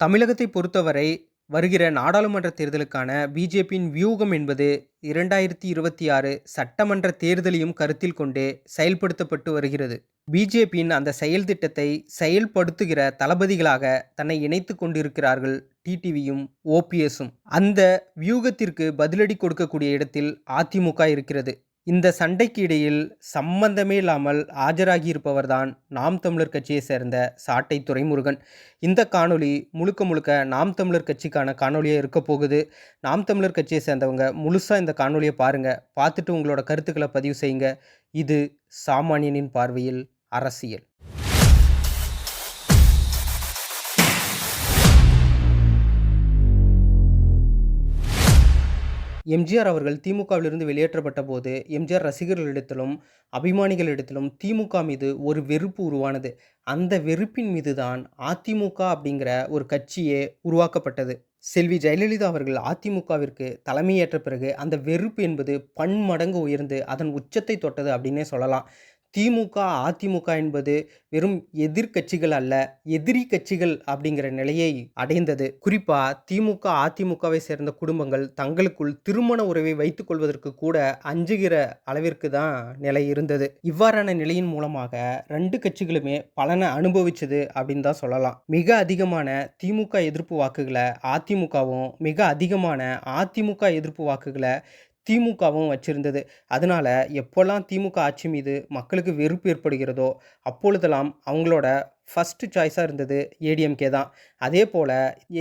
தமிழகத்தை பொறுத்தவரை வருகிற நாடாளுமன்ற தேர்தலுக்கான பிஜேபியின் வியூகம் என்பது இரண்டாயிரத்தி இருபத்தி ஆறு சட்டமன்ற தேர்தலையும் கருத்தில் கொண்டே செயல்படுத்தப்பட்டு வருகிறது. பிஜேபியின் அந்த செயல் திட்டத்தை செயல்படுத்துகிற தளபதிகளாக தன்னை இணைத்து கொண்டிருக்கிறார்கள் டிடிவியும் ஓபிஎஸும் அந்த வியூகத்திற்கு பதிலடி கொடுக்கக்கூடிய இடத்தில் அதிமுக இருக்கிறது. இந்த சண்டைக்கு இடையில் சம்பந்தமே இல்லாமல் ஆஜராகியிருப்பவர்தான் நாம் தமிழர் கட்சியை சேர்ந்த சாட்டை துரைமுருகன் இந்த காணொளி முழுக்க முழுக்க நாம் தமிழர் கட்சிக்கான காணொலியாக இருக்க போகுது. நாம் தமிழர் கட்சியை சேர்ந்தவங்க முழுசாக இந்த காணொலியை பாருங்கள் பார்த்துட்டு உங்களோட கருத்துக்களை பதிவு செய்யுங்க. இது சாமானியனின் பார்வையில் அரசியல். எம்ஜிஆர் அவர்கள் திமுகவிலிருந்து வெளியேற்றப்பட்ட போது எம்ஜிஆர் ரசிகர்களிடத்திலும் அபிமானிகளிடத்திலும் திமுக மீது ஒரு வெறுப்பு உருவானது. அந்த வெறுப்பின் மீது தான் அதிமுக அப்படிங்கிற ஒரு கட்சியே உருவாக்கப்பட்டது. செல்வி ஜெயலலிதா அவர்கள் அதிமுகவிற்கு தலைமையேற்ற பிறகு அந்த வெறுப்பு என்பது பன்மடங்கு உயர்ந்து அதன் உச்சத்தை தொட்டது அப்படின்னே சொல்லலாம். திமுக அதிமுக என்பது வெறும் எதிர்க்கட்சிகள் அல்ல எதிரி கட்சிகள் அப்படிங்கிற நிலையை அடைந்தது. குறிப்பா திமுக அதிமுகவை சேர்ந்த குடும்பங்கள் தங்களுக்குள் திருமண உறவை வைத்துக் கொள்வதற்கு கூட அஞ்சுகிற அளவிற்கு தான் நிலை இருந்தது. இவ்வாறான நிலையின் மூலமாக ரெண்டு கட்சிகளுமே பலனை அனுபவிச்சது அப்படின்னு தான் சொல்லலாம். மிக அதிகமான திமுக எதிர்ப்பு வாக்குகளை அதிமுகவும் மிக அதிகமான அதிமுக எதிர்ப்பு வாக்குகளை திமுகவும் வச்சிருந்தது. அதனால் எப்போல்லாம் திமுக ஆட்சி மீது மக்களுக்கு வெறுப்பு ஏற்படுகிறதோ அப்பொழுதெல்லாம் அவங்களோட ஃபஸ்ட்டு சாய்ஸாக இருந்தது ஏடிஎம்கே தான். அதே போல்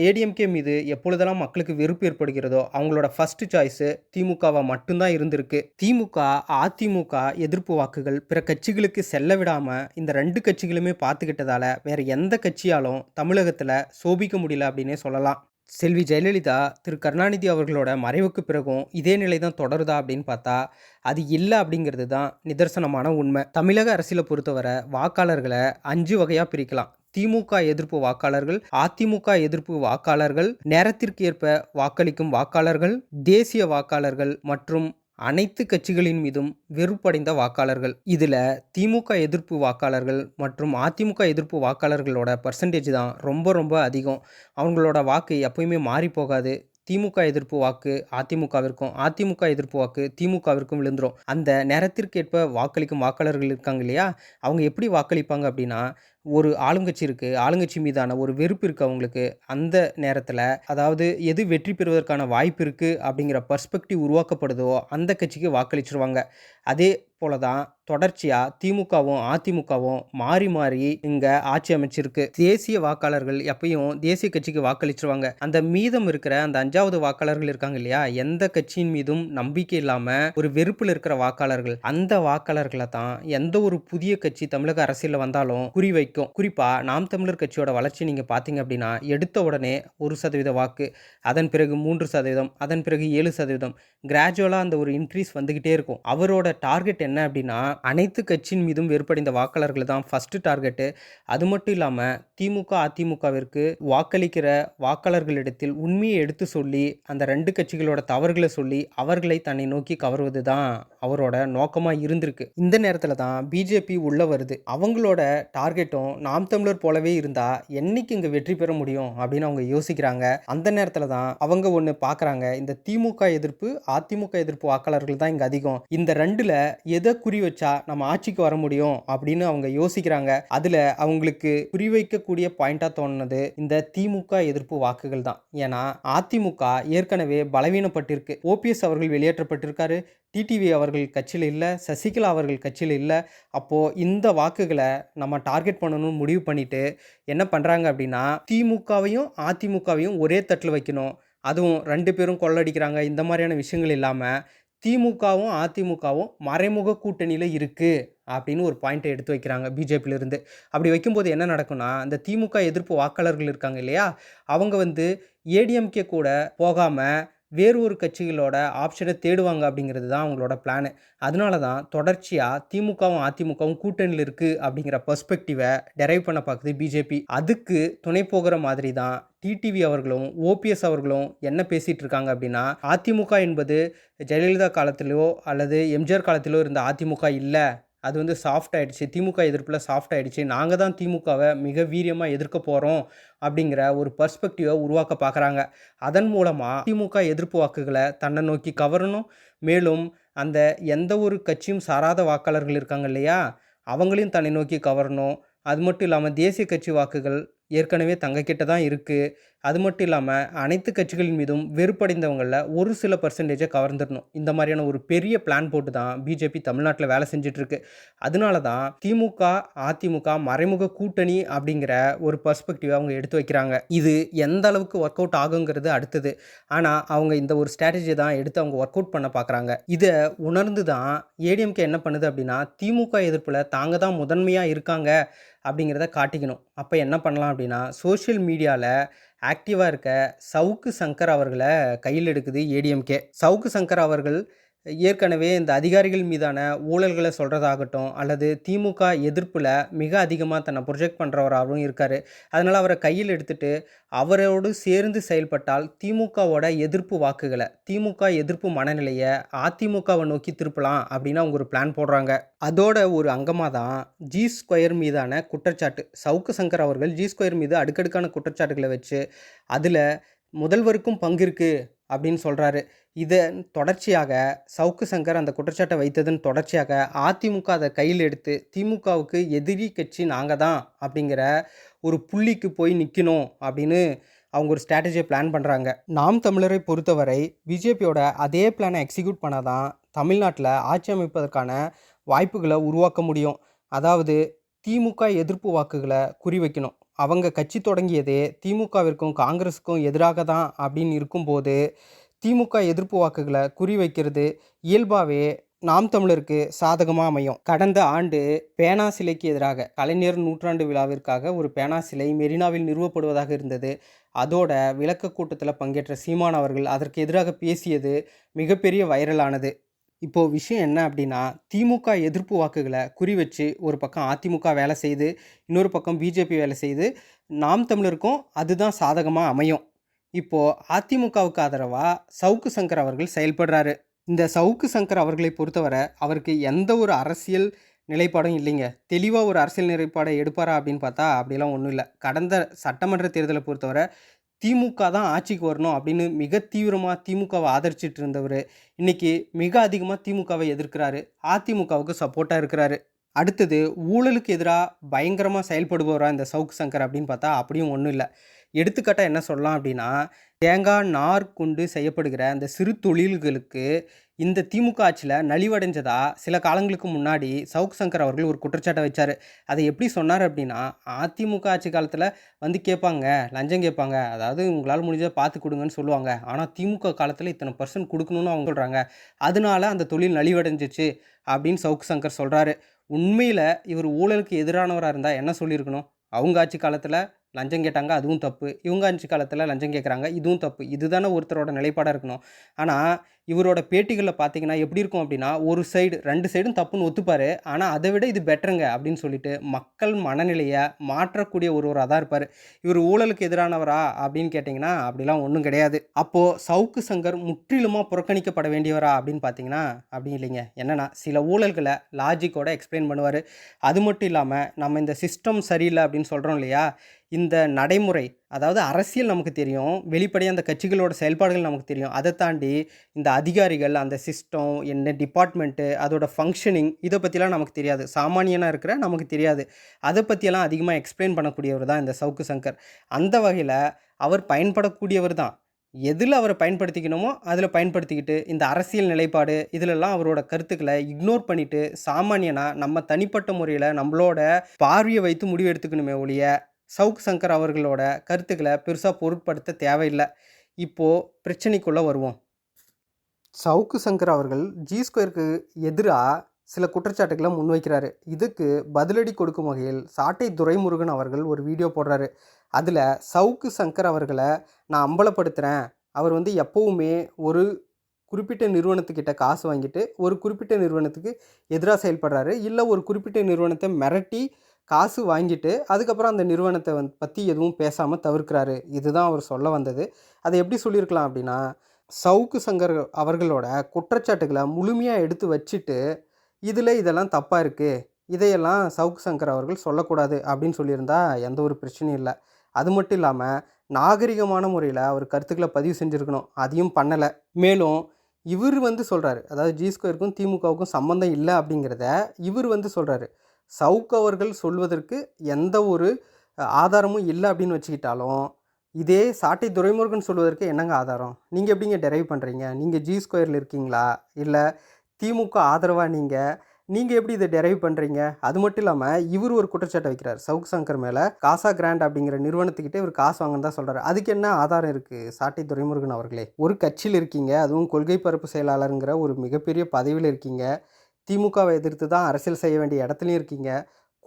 ஏடிஎம்கே மீது எப்பொழுதெல்லாம் மக்களுக்கு வெறுப்பு ஏற்படுகிறதோ அவங்களோட ஃபஸ்ட்டு சாய்ஸு திமுகவாக மட்டும்தான் இருந்திருக்கு. திமுக அதிமுக எதிர்ப்பு வாக்குகள் பிற கட்சிகளுக்கு செல்ல விடாமல் இந்த ரெண்டு கட்சிகளுமே பார்த்துக்கிட்டதால வேறு எந்த கட்சியாலும் தமிழகத்தில் சோபிக்க முடியல அப்படின்னே சொல்லலாம். செல்வி ஜெயலலிதா திரு. கருணாநிதி அவர்களோட மறைவுக்கு பிறகும் இதே நிலை தான் தொடருதா அப்படின்னு பார்த்தா அது இல்லை அப்படிங்கிறது தான் நிதர்சனமான உண்மை. தமிழக அரசியலை பொறுத்தவரை வாக்காளர்களை அஞ்சு வகையாக பிரிக்கலாம். திமுக எதிர்ப்பு வாக்காளர்கள் அதிமுக எதிர்ப்பு வாக்காளர்கள் நேரத்திற்கு ஏற்ப வாக்களிக்கும் வாக்காளர்கள் தேசிய வாக்காளர்கள் மற்றும் அனைத்து கட்சிகளின் மீதும் வெறுப்படைந்த வாக்காளர்கள். இதில் திமுக எதிர்ப்பு வாக்காளர்கள் மற்றும் அதிமுக எதிர்ப்பு வாக்காளர்களோட பர்சன்டேஜ் தான் ரொம்ப ரொம்ப அதிகம். அவங்களோட வாக்கு எப்பயுமே மாறி போகாது. திமுக எதிர்ப்பு வாக்கு அதிமுகவிற்கும் அதிமுக எதிர்ப்பு வாக்கு திமுகவிற்கும் விழுந்துரும். அந்த நேரத்திற்கேற்ப வாக்களிக்கும் வாக்காளர்கள் இருக்காங்க இல்லையா? அவங்க எப்படி வாக்களிப்பாங்க அப்படின்னா ஒரு ஆளுங்கட்சி இருக்குது ஆளுங்கட்சி மீதான ஒரு வெறுப்பு இருக்குது அவங்களுக்கு. அந்த நேரத்தில் அதாவது எது வெற்றி பெறுவதற்கான வாய்ப்பு இருக்குது அப்படிங்கிற பர்ஸ்பெக்டிவ் உருவாக்கப்படுதோ அந்த கட்சிக்கு வாக்களிச்சிருவாங்க. அதே போல தான் தொடர்ச்சியாக திமுகவும் அதிமுகவும் மாறி மாறி இங்கே ஆட்சி அமைச்சிருக்கு. தேசிய வாக்காளர்கள் எப்பயும் தேசிய கட்சிக்கு வாக்களிச்சிருவாங்க. அந்த மீதம் இருக்கிற அந்த அஞ்சாவது வாக்காளர்கள் இருக்காங்க இல்லையா? எந்த கட்சியின் மீதும் நம்பிக்கை இல்லாமல் ஒரு வெறுப்பில் இருக்கிற வாக்காளர்கள். அந்த வாக்காளர்களை தான் எந்த ஒரு புதிய கட்சி தமிழக அரசியலில் வந்தாலும் குறிவைக்கும் குறிப்பாக நாம் தமிழர் கட்சியோட வளர்ச்சி நீங்கள் பார்த்தீங்க அப்படின்னா எடுத்த உடனே ஒரு சதவீத வாக்கு அதன் பிறகு மூன்று சதவீதம் அதன் பிறகு ஏழு சதவீதம் கிராஜுவலாக அந்த ஒரு இன்க்ரீஸ் வந்துக்கிட்டே இருக்கும். அவரோட டார்கெட் என்ன அப்படின்னா அனைத்து கட்சியின் மீதும் வெறுப்படைந்த வாக்காளர்கள் தான் ஃபஸ்ட்டு டார்கெட்டு அது மட்டும் இல்லாமல் திமுக அதிமுகவிற்கு வாக்களிக்கிற வாக்காளர்களிடத்தில் உண்மையை எடுத்து சொல்லி அந்த ரெண்டு கட்சிகளோட தவறுகளை சொல்லி அவர்களை தன்னை நோக்கி கவர்வது தான் அவரோட நோக்கமாக இருந்திருக்கு. இந்த நேரத்தில் தான் பிஜேபி உள்ளே வருது. அவங்களோட டார்கெட்டும் நாம் தமிழர் போலவே இருந்தால் என்னைக்கு இங்கே வெற்றி பெற முடியும் அப்படின்னு அவங்க யோசிக்கிறாங்க. அந்த நேரத்தில் தான் அவங்க ஒன்று பார்க்குறாங்க இந்த திமுக எதிர்ப்பு அதிமுக எதிர்ப்பு வாக்காளர்கள் தான் இங்கே அதிகம். இந்த ரெண்டில் எதை குறி வச்சா நம்ம ஆட்சிக்கு வர முடியும் அப்படின்னு அவங்க யோசிக்கிறாங்க. அதில் அவங்களுக்கு குறிவைக்கக்கூடிய பாயிண்டாக தோணுனது இந்த திமுக எதிர்ப்பு வாக்குகள் தான். ஏன்னா அதிமுக ஏற்கனவே பலவீனப்பட்டிருக்கு. ஓபிஎஸ் அவர்கள் வெளியேற்றப்பட்டிருக்காரு. டிடிவி அவர்கள் கட்சியில் இல்லை சசிகலா அவர்கள் கட்சியில் இல்லை. அப்போது இந்த வாக்குகளை நம்ம டார்கெட் பண்ணணும்னு முடிவு பண்ணிட்டு என்ன பண்ணுறாங்க அப்படின்னா திமுகவையும் அதிமுகவையும் ஒரே தட்டில் வைக்கணும். அதுவும் ரெண்டு பேரும் கொள்ளடிக்கிறாங்க. இந்த மாதிரியான விஷயங்கள் இல்லாமல் திமுகவும் அதிமுகவும் மறைமுக கூட்டணியில் இருக்குது அப்படின்னு ஒரு பாயிண்ட்டை எடுத்து வைக்கிறாங்க பிஜேபியிலிருந்து அப்படி வைக்கும்போது என்ன நடக்கும்னா அந்த திமுக எதிர்ப்பு வாக்காளர்கள் இருக்காங்க இல்லையா? அவங்க வந்து ஏடிஎம்கே கூட போகாமல் வேறு ஒரு கட்சிகளோட ஆப்ஷனை தேடுவாங்க அப்படிங்கிறது தான் அவங்களோட பிளானு அதனால தான் தொடர்ச்சியாக திமுகவும் அதிமுகவும் கூட்டணியில் இருக்குது அப்படிங்கிற பர்ஸ்பெக்டிவை டெரைவ் பண்ண பார்க்குது பிஜேபி அதுக்கு துணை போகிற மாதிரி தான் டிடிவி அவர்களும் ஓபிஎஸ் அவர்களும் என்ன பேசிகிட்டு இருக்காங்க அப்படின்னா அதிமுக என்பது ஜெயலலிதா காலத்திலோ அல்லது எம்ஜிஆர் காலத்திலோ இருந்த அதிமுக இல்லை அது வந்து சாஃப்ட் ஆகிடுச்சு திமுக எதிர்ப்பில் சாஃப்ட் ஆகிடுச்சு நாங்கள் தான் திமுகவை மிக வீரியமாக எதிர்க்க போகிறோம் அப்படிங்கிற ஒரு பர்ஸ்பெக்டிவை உருவாக்க பார்க்குறாங்க அதன் மூலமாக திமுக எதிர்ப்பு வாக்குகளை தன்னை நோக்கி கவரணும். மேலும் அந்த எந்த ஒரு கட்சியும் சாராத வாக்காளர்கள் இருக்காங்க இல்லையா? அவங்களையும் தன்னை நோக்கி கவரணும். அது மட்டும் இல்லாமல் தேசிய கட்சி வாக்குகள் ஏற்கனவே தங்கக்கிட்ட தான் இருக்குது அது மட்டும் இல்லாமல் அனைத்து கட்சிகளின் மீதும் வெறுப்படைந்தவங்களில் ஒரு சில பர்சன்டேஜை கவர்ந்துடணும் இந்த மாதிரியான ஒரு பெரிய பிளான் போட்டு தான் பிஜேபி தமிழ்நாட்டில் வேலை செஞ்சிட்ருக்கு. அதனால தான் திமுக அதிமுக மறைமுக கூட்டணி அப்படிங்கிற ஒரு பர்ஸ்பெக்டிவ் அவங்க எடுத்து வைக்கிறாங்க. இது எந்த அளவுக்கு ஒர்க் அவுட் ஆகுங்கிறது அடுத்தது. ஆனால் அவங்க இந்த ஒரு ஸ்ட்ராட்டஜி தான் எடுத்து அவங்க ஒர்க் அவுட் பண்ண பார்க்குறாங்க இதை உணர்ந்து தான் ஏடிஎம்கே என்ன பண்ணுது அப்படின்னா திமுக எதிர்ப்பில் தாங்க தான் முதன்மையாக இருக்காங்க. அப்படிங்கிறத காட்டிக்கணும். அப்போ என்ன பண்ணலாம் அப்படின்னா சோஷியல் மீடியாவில் ஆக்டிவாக இருக்க சவுக்கு சங்கர் அவர்களை கையில் எடுக்குது ஏடிஎம்கே சவுக்கு சங்கர் அவர்கள் ஏற்கனவே இந்த அதிகாரிகள் மீதான ஊழல்களை சொல்கிறதாகட்டும் அல்லது திமுக எதிர்ப்பில் மிக அதிகமாக தன்னை ப்ரொஜெக்ட் பண்ணுறவராகவும் இருக்கார். அதனால் அவரை கையில் எடுத்துட்டு அவரோடு சேர்ந்து செயல்பட்டால் திமுகவோட எதிர்ப்பு வாக்குகளை திமுக எதிர்ப்பு மனநிலையை அதிமுகவை நோக்கி திருப்பலாம் அப்படின்னு அவங்க ஒரு பிளான் போடுறாங்க. அதோட ஒரு அங்கமாக தான் ஜி ஸ்கொயர் மீதான குற்றச்சாட்டு சவுக்கு சங்கர் அவர்கள் ஜி ஸ்கொயர் மீது அடுக்கடுக்கான குற்றச்சாட்டுகளை வச்சு அதில் முதல்வருக்கும் பங்கு இருக்குது அப்படின்னு சொல்கிறாரு இதன் தொடர்ச்சியாக சவுக்கு சங்கர் அந்த குற்றச்சாட்டை வைத்ததன் தொடர்ச்சியாக அதிமுக அதை கையில் எடுத்து திமுகவுக்கு எதிரி கட்சி நாங்கள் தான் அப்படிங்கிற ஒரு புள்ளிக்கு போய் நிற்கணும் அப்படின்னு அவங்க ஒரு ஸ்ட்ராட்டஜியை பிளான் பண்ணுறாங்க நாம் தமிழரை பொறுத்தவரை பிஜேபியோட அதே பிளானை எக்ஸிக்யூட் பண்ணால் தான் தமிழ்நாட்டில் ஆட்சி அமைப்பதற்கான வாய்ப்புகளை உருவாக்க முடியும். அதாவது திமுக எதிர்ப்பு வாக்குகளை குறிவைக்கணும் அவங்க கட்சி தொடங்கியதே திமுகவிற்கும் காங்கிரஸுக்கும் எதிராக தான் அப்படின்னு இருக்கும்போது திமுக எதிர்ப்பு வாக்குகளை குறிவைக்கிறது இயல்பாகவே நாம் தமிழருக்கு சாதகமாக அமையும். கடந்த ஆண்டு பேனா சிலைக்கு எதிராக கலைஞர் நூற்றாண்டு விழாவிற்காக ஒரு பேனா சிலை மெரினாவில் நிறுவப்படுவதாக இருந்தது. அதோட விளக்க கூட்டத்தில் பங்கேற்ற சீமான் அவர்கள் அதற்கு எதிராக பேசியது மிகப்பெரிய வைரலானது. இப்போது விஷயம் என்ன அப்படின்னா திமுக எதிர்ப்பு வாக்குகளை குறி வச்சு ஒரு பக்கம் அதிமுக வேலை செய்து இன்னொரு பக்கம் பிஜேபி வேலை செய்து நாம் தமிழருக்கும் அதுதான் சாதகமாக அமையும். இப்போது அதிமுகவுக்கு ஆதரவாக சவுக்கு சங்கர் அவர்கள் செயல்படுறாரு. இந்த சவுக்கு சங்கர் அவர்களை பொறுத்தவரை அவருக்கு எந்த ஒரு அரசியல் நிலைப்பாடும் இல்லைங்க. தெளிவாக ஒரு அரசியல் நிலைப்பாடை எடுப்பாரா அப்படின்னு பார்த்தா அப்படிலாம் ஒன்றும் இல்லை. கடந்த சட்டமன்ற தேர்தலை பொறுத்தவரை திமுக தான் ஆட்சிக்கு வரணும் அப்படின்னு மிக தீவிரமாக திமுகவை ஆதரிச்சிட்டு இருந்தவர். இன்றைக்கி மிக அதிகமாக திமுகவை எதிர்க்கிறாரு. அதிமுகவுக்கு சப்போர்ட்டாக இருக்கிறாரு. அடுத்தது ஊழலுக்கு எதிராக பயங்கரமாக செயல்படுபவரா இந்த சவுக் சங்கர் அப்படின்னு பார்த்தா அப்படியும் ஒன்றும் இல்லை. எடுத்துக்காட்டாக என்ன சொல்லலாம் அப்படின்னா தேங்காய் நார் கொண்டு செய்யப்படுகிற அந்த சிறு தொழில்களுக்கு இந்த திமுக ஆட்சியில் நலிவடைஞ்சதா சில காலங்களுக்கு முன்னாடி சவுக் சங்கர் அவர்கள் ஒரு குற்றச்சாட்டை வச்சார். அதை எப்படி சொன்னார் அப்படின்னா அதிமுக ஆட்சி காலத்தில் வந்து கேட்பாங்க லஞ்சம் கேட்பாங்க அதாவது உங்களால் முடிஞ்சதை பார்த்து கொடுங்கன்னு சொல்லுவாங்க. ஆனால் திமுக காலத்தில் இத்தனை பர்சன்ட் கொடுக்கணும்னு அவங்க சொல்கிறாங்க அதனால அந்த தொழில் நலிவடைஞ்சிச்சு அப்படின்னு சவுக் சங்கர் சொல்கிறாரு உண்மையில் இவர் ஊழலுக்கு எதிரானவராக இருந்தால் என்ன சொல்லியிருக்கணும்? அவங்க ஆட்சி காலத்தில் லஞ்சம் கேட்டாங்க அதுவும் தப்பு. இவங்க அஞ்சு காலத்தில் லஞ்சம் கேட்குறாங்க இதுவும் தப்பு. இதுதானே ஒருத்தரோட நிலைப்பாடாக இருக்கணும். ஆனால் இவரோட பேட்டிகளில் பார்த்தீங்கன்னா எப்படி இருக்கும் அப்படின்னா ஒரு சைடு ரெண்டு சைடும் தப்புன்னு ஒத்துப்பார். ஆனால் அதை விட இது பெட்டருங்க அப்படின்னு சொல்லிட்டு மக்கள் மனநிலையை மாற்றக்கூடிய ஒருவராக தான் இருப்பார். இவர் ஊழலுக்கு எதிரானவரா அப்படின்னு கேட்டிங்கன்னா அப்படிலாம் ஒன்றும் கிடையாது. அப்போது சவுக்கு சங்கர் முற்றிலுமாக புறக்கணிக்கப்பட வேண்டியவரா அப்படின்னு பார்த்தீங்கன்னா அப்படி இல்லைங்க. என்னென்னா சில ஊழல்களை லாஜிக்கோட எக்ஸ்பிளைன் பண்ணுவார். அது மட்டும் இல்லாமல் நம்ம இந்த சிஸ்டம் சரியில்லை அப்படின்னு சொல்கிறோம் இல்லையா இந்த நடைமுறை அதாவது அரசியல் நமக்கு தெரியும் வெளிப்படையாக அந்த கட்சிகளோட செயல்பாடுகள் நமக்கு தெரியும். அதை தாண்டி இந்த அதிகாரிகள் அந்த சிஸ்டம் என்ன டிபார்ட்மெண்ட்டு அதோட ஃபங்க்ஷனிங் இதை பற்றிலாம் நமக்கு தெரியாது. சாமானியனாக இருக்கிற நமக்கு தெரியாது. அதை பற்றியெல்லாம் அதிகமாக எக்ஸ்பிளைன் பண்ணக்கூடியவர் தான் இந்த சவுக்கு சங்கர். அந்த வகையில் அவர் பயன்படக்கூடியவர் தான். எதில் அவரை பயன்படுத்திக்கணுமோ அதில் பயன்படுத்திக்கிட்டு இந்த அரசியல் நிலைப்பாடு இதிலெல்லாம் அவரோட கருத்துக்களை இக்னோர் பண்ணிவிட்டு சாமானியனாக நம்ம தனிப்பட்ட முறையில் நம்மளோட பார்வையை வைத்து முடிவு எடுத்துக்கணுமே ஒழிய சவுக் சங்கர் அவர்களோட கருத்துக்களை பெருசாக பொருட்படுத்த தேவையில்லை. இப்போது பிரச்சனைக்குள்ளே வருவோம். சவுக்கு சங்கர் அவர்கள் ஜி ஸ்கொயருக்கு எதிராக சில குற்றச்சாட்டுகளை முன்வைக்கிறாரு. இதுக்கு பதிலடி கொடுக்கும் வகையில் சாட்டை துரைமுருகன் அவர்கள் ஒரு வீடியோ போடுறாரு. அதில் சவுக்கு சங்கர் அவர்களை நான் அம்பலப்படுத்துகிறேன் அவர் வந்து எப்போவுமே ஒரு குறிப்பிட்ட நிறுவனத்துக்கிட்ட காசு வாங்கிட்டு ஒரு குறிப்பிட்ட நிறுவனத்துக்கு எதிராக செயல்படுறாரு. இல்லை ஒரு குறிப்பிட்ட நிறுவனத்தை மிரட்டி காசு வாங்கிட்டு அதுக்கப்புறம் அந்த நிறுவனத்தை வந்து பற்றி எதுவும் பேசாமல் தவிர்க்கிறாரு. இதுதான் அவர் சொல்ல வந்தது. அதை எப்படி சொல்லியிருக்கலாம் அப்படின்னா சவுக்கு சங்கர் அவர்களோட குற்றச்சாட்டுகளை முழுமையாக எடுத்து வச்சுட்டு இதில் இதெல்லாம் தப்பாக இருக்குது இதையெல்லாம் சவுக்கு சங்கர் அவர்கள் சொல்லக்கூடாது அப்படின்னு சொல்லியிருந்தா எந்த ஒரு பிரச்சனையும் இல்லை. அது மட்டும் இல்லாமல் நாகரிகமான முறையில் அவர் கருத்துக்களை பதிவு செஞ்சுருக்கணும். அதையும் பண்ணலை. மேலும் இவர் வந்து சொல்கிறாரு அதாவது ஜி ஸ்கொயருக்கும் திமுகவுக்கும் சம்மந்தம் இல்லை அப்படிங்கிறத இவர் வந்து சொல்கிறாரு சவுக் அவர்கள் சொல்வதற்கு எந்த ஒரு ஆதாரமும் இல்லை அப்படின்னு வச்சுக்கிட்டாலும் இதே சாட்டை துரைமுருகன் சொல்வதற்கு என்னங்க ஆதாரம்? நீங்கள் எப்படிங்க டெரைவ் பண்ணுறீங்க நீங்கள் ஜி ஸ்கொயரில் இருக்கீங்களா? இல்லை திமுக ஆதரவாக நீங்கள் நீங்கள் எப்படி இதை டெரைவ் பண்ணுறீங்க அது மட்டும் இல்லாமல் இவர் ஒரு குற்றச்சாட்டை வைக்கிறார். சவுக் சங்கர் மேலே காசா கிராண்ட் அப்படிங்கிற நிறுவனத்துக்கிட்டே இவர் காசு வாங்கன்னு தான் சொல்கிறார் அதுக்கு என்ன ஆதாரம் இருக்குது சாட்டை துரைமுருகன் அவர்களே. ஒரு கட்சியில் இருக்கீங்க. அதுவும் கொள்கை பரப்பு செயலாளருங்கிற ஒரு மிகப்பெரிய பதவியில் இருக்கீங்க. திமுகவை எதிர்த்து தான் அரசியல் செய்ய வேண்டிய இடத்துலையும் இருக்கீங்க.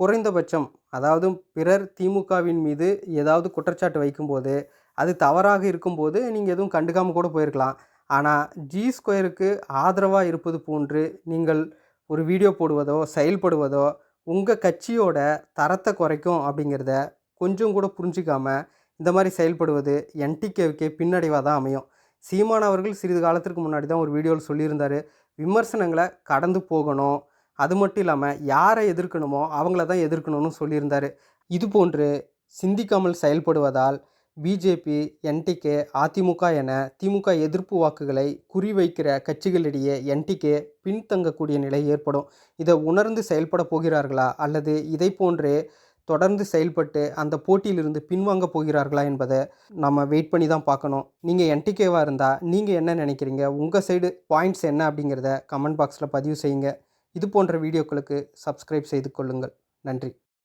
குறைந்தபட்சம் அதாவது பிறர் திமுகவின் மீது ஏதாவது குற்றச்சாட்டு வைக்கும்போது அது தவறாக இருக்கும்போது நீங்கள் எதுவும் கண்டுக்காமல் கூட போயிருக்கலாம். ஆனால் ஜி ஸ்கொயருக்கு ஆதரவாக இருப்பது போன்று நீங்கள் ஒரு வீடியோ போடுவதோ செயல்படுவதோ உங்கள் கட்சியோட தரத்தை குறைக்கும் அப்படிங்கிறத கொஞ்சம் கூட புரிஞ்சிக்காமல் இந்த மாதிரி செயல்படுவது என்டிகேவுக்கே பின்னடைவாக தான் அமையும். சீமான் அவர்கள் சிறிது காலத்திற்கு முன்னாடி தான் ஒரு வீடியோவில் சொல்லியிருந்தார். விமர்சனங்களை கடந்து போகணும். அது மட்டும் இல்லாமல் யாரை எதிர்க்கணுமோ அவங்கள தான் எதிர்க்கணும்னு சொல்லியிருந்தார். இது போன்று சிந்திக்காமல் செயல்படுவதால் பிஜேபி என்டிகே அதிமுக என திமுக எதிர்ப்பு வாக்குகளை குறிவைக்கிற கட்சிகளிடையே என்டிகே பின்தங்கக்கூடிய நிலை ஏற்படும். இதை உணர்ந்து செயல்பட போகிறார்களா அல்லது இதை போன்றே தொடர்ந்து செயல்பட்டு அந்த போட்டியிலிருந்து பின்வாங்க போகிறார்களா என்பதை நம்ம வெயிட் பண்ணி தான் பார்க்கணும். நீங்கள் என்டிகேவாக இருந்தால் நீங்கள் என்ன நினைக்கிறீங்க? உங்கள் சைடு பாயிண்ட்ஸ் என்ன அப்படிங்கிறத கமெண்ட் பாக்ஸில் பதிவு செய்யுங்க. இது போன்ற வீடியோக்களுக்கு சப்ஸ்கிரைப் செய்து கொள்ளுங்கள். நன்றி.